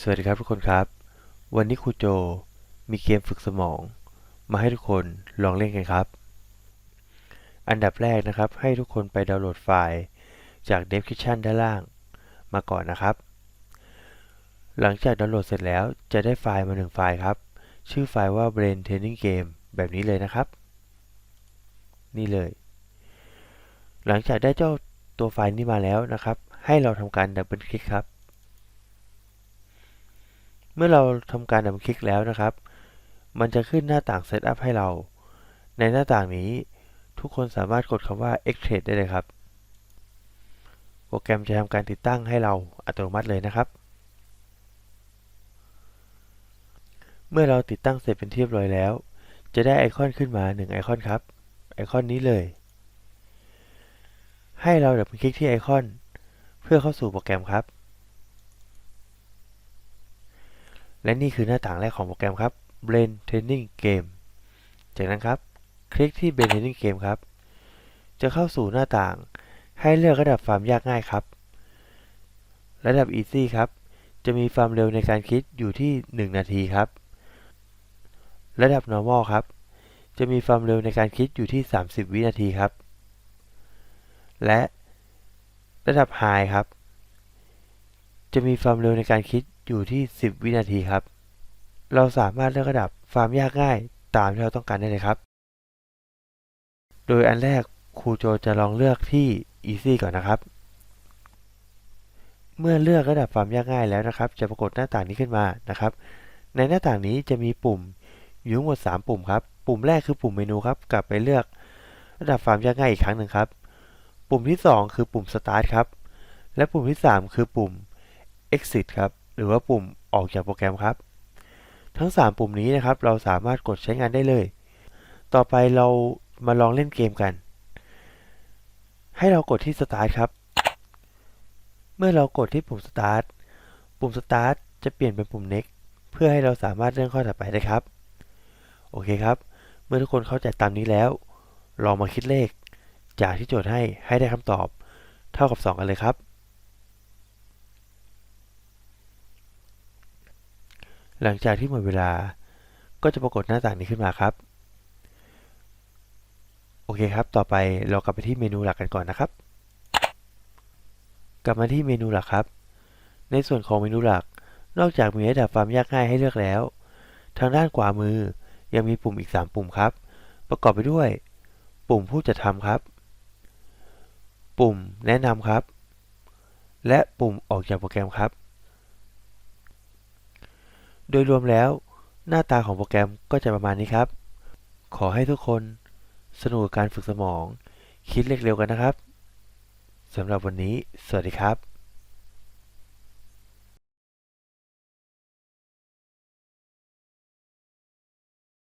สวัสดีครับทุกคนครับ วันนี้ครูโจมีเกมฝึกสมอง มาให้ทุกคนลองเล่นกันครับ อันดับแรกนะครับ ให้ทุกคนไปดาวน์โหลดไฟล์จาก Description ด้านล่างมาก่อนนะครับ หลังจากดาวน์โหลดเสร็จแล้วจะได้ไฟล์มาหนึ่งไฟล์ครับ ชื่อไฟล์ว่า Brain Training Game แบบนี้เลยนะครับ นี่เลย หลังจากได้เจ้าตัวไฟล์นี้มาแล้วนะครับ ให้เราทำการดับเบิลคลิกครับ เมื่อเราทำการดับคลิกแล้วนะครับ มันจะขึ้นหน้าต่าง Setup ให้เรา ในหน้าต่างนี้ทุกคนสามารถกดคำว่า Extract ได้เลยครับ โปรแกรมจะทำการติดตั้งให้เราอัตโนมัติเลยนะครับ เมื่อเราติดตั้งเสร็จเป็นที่เรียบร้อยแล้ว จะได้ไอคอนขึ้นมา 1 ไอคอนครับ ไอคอนนี้เลย ให้เราดับคลิกที่ไอคอน เพื่อเข้าสู่โปรแกรมครับ และนี่คือหน้าต่างแรกของโปรแกรมครับ Brain Training Game จากนั้นครับ คลิกที่ Brain Training Game ครับ จะเข้าสู่หน้าต่างให้เลือกระดับความยากง่ายครับ ระดับ Easy ครับ จะมีความเร็วในการคิดอยู่ที่ 1 นาทีครับ ระดับ Normal ครับ จะมีความเร็วในการคิดอยู่ที่ 30 วินาทีครับ และระดับ High ครับ จะมีความเร็วในการคิด อยู่ที่ 10 วินาทีครับ เราสามารถเลือกระดับความยากง่ายตามที่เราต้องการได้เลยครับ โดยอันแรกครูโจจะลองเลือกที่ Easy ก่อนนะครับ เมื่อเลือกระดับความยากง่ายแล้วนะครับ จะปรากฏหน้าต่างนี้ขึ้นมานะครับ ในหน้าต่างนี้จะมีปุ่มอยู่ทั้งหมด 3 ปุ่มครับ ปุ่มแรกคือปุ่มเมนูครับ กลับไปเลือกระดับความยากง่ายอีกครั้งหนึ่งครับ ปุ่มที่ 2 คือปุ่ม Start ครับ และปุ่มที่ 3 คือปุ่ม Exit ครับ หรือว่าปุ่มออกจากโปรแกรมครับ ทั้ง 3 ปุ่มนี้นะครับ เราสามารถกดใช้งานได้เลย ต่อไปเรามาลองเล่นเกมกัน ให้เรากดที่ Start ครับ เมื่อเรากดที่ปุ่ม Start ปุ่ม Start จะเปลี่ยนเป็นปุ่ม Next เพื่อให้เราสามารถเลื่อนข้อถัดไปได้ครับ โอเคครับ เมื่อทุกคนเข้าใจตามนี้แล้ว ลองมาคิดเลข จากที่โจทย์ให้ให้ได้คำตอบ เท่ากับ 2 กันเลยครับ หลังจากที่หมดเวลา ก็จะปรากฏหน้าต่างนี้ขึ้นมาครับ โอเคครับ ต่อไปเรากลับไปที่เมนูหลักกันก่อนนะครับ กลับมาที่เมนูหลักครับ ในส่วนของเมนูหลัก นอกจากมีระดับความยากง่ายให้เลือกแล้ว ทางด้านขวามือยังมีปุ่มอีก 3 ปุ่มครับ ประกอบไปด้วย ปุ่มผู้จัดทำครับ ปุ่มแนะนำครับ และปุ่มออกจากโปรแกรมครับ โดยรวมแล้ว หน้าตาของโปรแกรมก็จะประมาณนี้ครับ ขอให้ทุกคนสนุกกับการฝึกสมอง คิดเลขเร็วกันนะครับสำหรับวันนี้ สวัสดีครับ